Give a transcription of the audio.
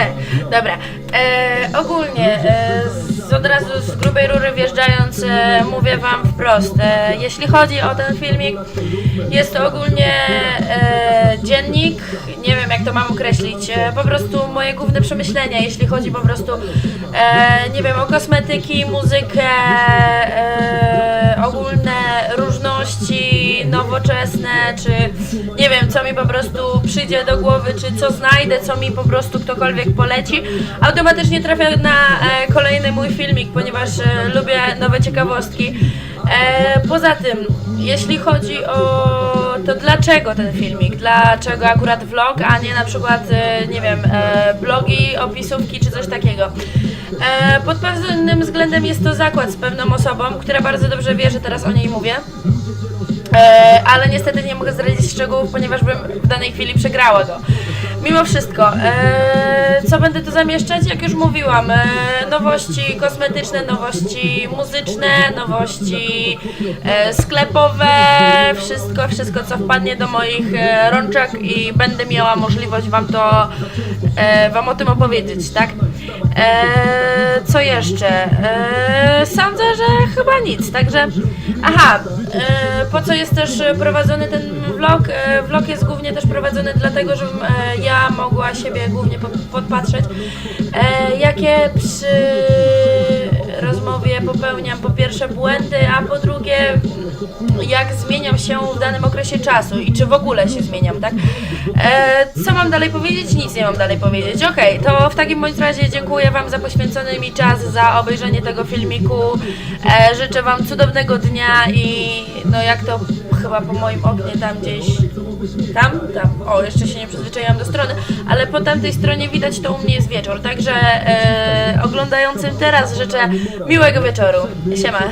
Dobra. E, ogólnie, e, z, od razu z grubej rury wjeżdżając, e, mówię wam wprost. E, jeśli chodzi o ten filmik, jest to ogólnie e, dziennik, nie wiem jak to mam określić, e, po prostu moje główne przemyślenia, jeśli chodzi po prostu, e, nie wiem, o kosmetyki, muzykę, e, ogólne różności nowoczesne, czy nie wiem, co mi po prostu przyjdzie do głowy, czy co znajdę, co mi po prostu ktokolwiek poleci, automatycznie trafia na e, kolejny mój filmik, ponieważ e, lubię nowe ciekawostki. E, poza tym, jeśli chodzi o to dlaczego ten filmik, dlaczego akurat vlog, a nie na przykład, nie wiem, blogi, opisówki czy coś takiego. Pod pewnym względem jest to zakład z pewną osobą, która bardzo dobrze wie, że teraz o niej mówię. E, ale niestety nie mogę zdradzić szczegółów, ponieważ bym w danej chwili przegrała go. Mimo wszystko, e, co będę tu zamieszczać? Jak już mówiłam, e, nowości kosmetyczne, nowości muzyczne, nowości e, sklepowe, wszystko, wszystko co wpadnie do moich e, rączek i będę miała możliwość Wam to, e, Wam o tym opowiedzieć, tak? E, co jeszcze? E, że chyba nic, także aha, e, po co jest też e, prowadzony ten vlog? E, vlog jest głównie też prowadzony dlatego, żebym e, ja mogła siebie głównie po- podpatrzeć, e, jakie przy popełniam po pierwsze błędy, a po drugie jak zmieniam się w danym okresie czasu i czy w ogóle się zmieniam, tak? E, co mam dalej powiedzieć? Nic nie mam dalej powiedzieć. Okej, to w takim bądź razie dziękuję Wam za poświęcony mi czas, za obejrzenie tego filmiku. E, życzę Wam cudownego dnia i no jak to chyba po moim oknie tam gdzieś tam, tam, o jeszcze się nie przyzwyczaiłam do strony, ale po tamtej stronie widać to u mnie jest wieczór, także e, oglądającym teraz życzę miłego wieczoru. Siema.